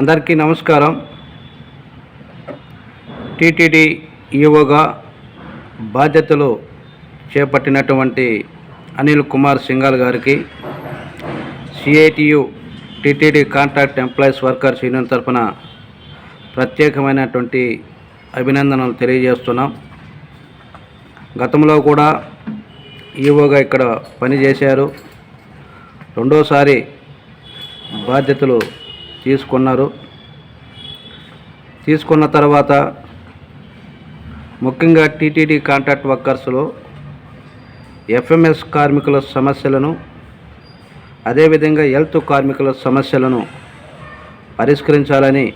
అందరికీ నమస్కారం. టీటీడీ ఈఓగా బాధ్యతలు చేపట్టినటువంటి అనిల్ కుమార్ సింఘాల్ గారికి CITU TTD contract employees workers union తరఫున ప్రత్యేకమైనటువంటి అభినందనలు తెలియజేస్తున్నాం. గతంలో కూడా ఈఓగా ఇక్కడ పనిచేశారు. రెండోసారి బాధ్యతలు తీసుకున్నారు. తీసుకున్న తర్వాత ముఖ్యంగా టీటీడీ కాంట్రాక్ట్ వర్కర్స్లో ఎఫ్ఎంఎస్ కార్మికుల సమస్యలను అదేవిధంగా హెల్త్ కార్మికుల సమస్యలను పరిష్కరించాలని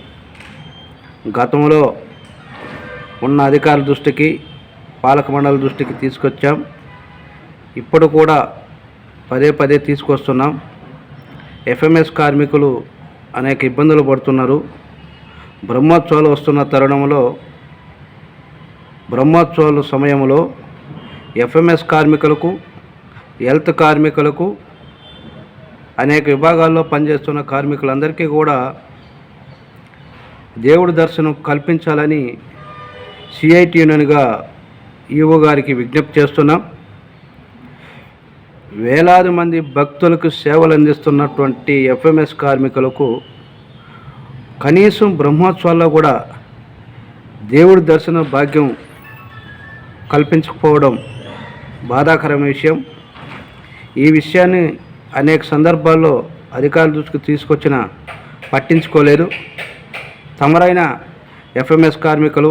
గతంలో ఉన్న అధికారుల దృష్టికి పాలక మండలి దృష్టికి తీసుకొచ్చాం. ఇప్పుడు కూడా పదే పదే తీసుకొస్తున్నాం. ఎఫ్ఎంఎస్ కార్మికులు అనేక ఇబ్బందులు పడుతున్నారు. బ్రహ్మోత్సవాలు వస్తున్న తరుణంలో బ్రహ్మోత్సవాల సమయంలో ఎఫ్ఎంఎస్ కార్మికులకు హెల్త్ కార్మికులకు అనేక విభాగాల్లో పనిచేస్తున్న కార్మికులందరికీ కూడా దేవుడి దర్శనం కల్పించాలని సిఐటి యూనియన్గా ఈఓ గారికి విజ్ఞప్తి చేస్తున్నాం. వేలాది మంది భక్తులకు సేవలు అందిస్తున్నటువంటి ఎఫ్ఎంఎస్ కార్మికులకు కనీసం బ్రహ్మోత్సవాల్లో కూడా దేవుడి దర్శన భాగ్యం కల్పించకపోవడం బాధాకరమైన విషయం. ఈ విషయాన్ని అనేక సందర్భాల్లో అధికారుల దృష్టికి తీసుకొచ్చిన పట్టించుకోలేదు. తమరైన ఎఫ్ఎంఎస్ కార్మికులు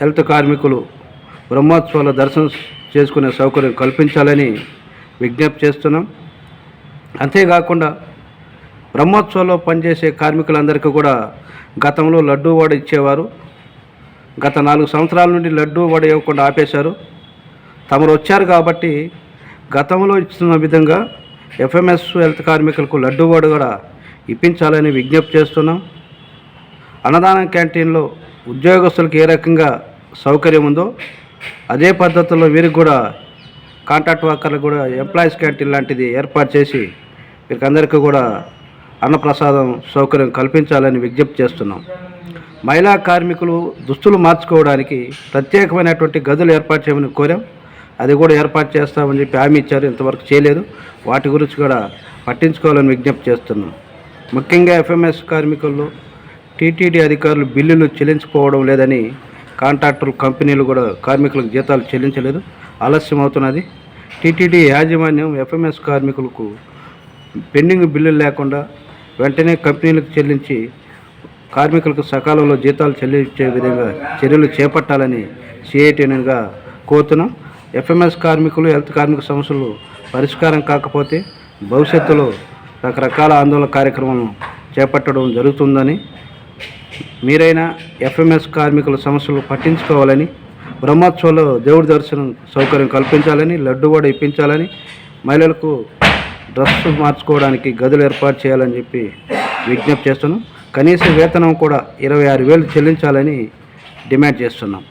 హెల్త్ కార్మికులు బ్రహ్మోత్సవాల దర్శనం చేసుకునే సౌకర్యం కల్పించాలని విజ్ఞప్తి చేస్తున్నాం. అంతేకాకుండా బ్రహ్మోత్సవంలో పనిచేసే కార్మికులందరికీ కూడా గతంలో లడ్డూ వడ ఇచ్చేవారు. గత నాలుగు సంవత్సరాల నుండి లడ్డూ వడ ఇవ్వకుండా ఆపేశారు. తమరు వచ్చారు కాబట్టి గతంలో ఇస్తున్న విధంగా ఎఫ్ఎంఎస్ హెల్త్ కార్మికులకు లడ్డూ వడ కూడా ఇప్పించాలని విజ్ఞప్తి చేస్తున్నాం. అన్నదానం క్యాంటీన్లో ఉద్యోగస్తులకు ఏ రకంగా సౌకర్యం ఉందో అదే పద్ధతిలో వీరికి కూడా కాంట్రాక్ట్ వర్కర్లకు కూడా ఎంప్లాయీస్ క్యాంటీన్ లాంటిది ఏర్పాటు చేసి వీరికందరికీ కూడా అన్నప్రసాదం సౌకర్యం కల్పించాలని విజ్ఞప్తి చేస్తున్నాం. మహిళా కార్మికులు దుస్తులు మార్చుకోవడానికి ప్రత్యేకమైనటువంటి గదులు ఏర్పాటు చేయమని కోరాం. అది కూడా ఏర్పాటు చేస్తామని చెప్పి హామీ ఇచ్చారు. ఇంతవరకు చేయలేదు. వాటి గురించి కూడా పట్టించుకోవాలని విజ్ఞప్తి చేస్తున్నాం. ముఖ్యంగా ఎఫ్ఎంఎస్ కార్మికులు టీటీడీ అధికారులు బిల్లులు చెల్లించుకోవడం లేదని కాంట్రాక్టర్ కంపెనీలు కూడా కార్మికులకు జీతాలు చెల్లించలేదు. ఆలస్యం అవుతున్నది టీటీడీ యాజమాన్యం ఎఫ్ఎంఎస్ కార్మికులకు పెండింగ్ బిల్లులు లేకుండా వెంటనే కంపెనీలకు చెల్లించి కార్మికులకు సకాలంలో జీతాలు చెల్లించే విధంగా చర్యలు చేపట్టాలని సిఐటిగా కోరుతున్నాం. ఎఫ్ఎంఎస్ కార్మికులు హెల్త్ కార్మిక సమస్యలు పరిష్కారం కాకపోతే భవిష్యత్తులో రకరకాల ఆందోళన కార్యక్రమాలను చేపట్టడం జరుగుతుందని మీరైనా ఎఫ్ఎంఎస్ కార్మికుల సమస్యలు పట్టించుకోవాలని బ్రహ్మోత్సవంలో దేవుడి దర్శనం సౌకర్యం కల్పించాలని లడ్డు కూడా ఇప్పించాలని మహిళలకు డ్రెస్ మార్చుకోవడానికి గదులు ఏర్పాటు చేయాలని చెప్పి విజ్ఞప్తి చేస్తున్నాం. కనీస వేతనం కూడా ఇరవై ఆరు వేలు చెల్లించాలని డిమాండ్ చేస్తున్నాం.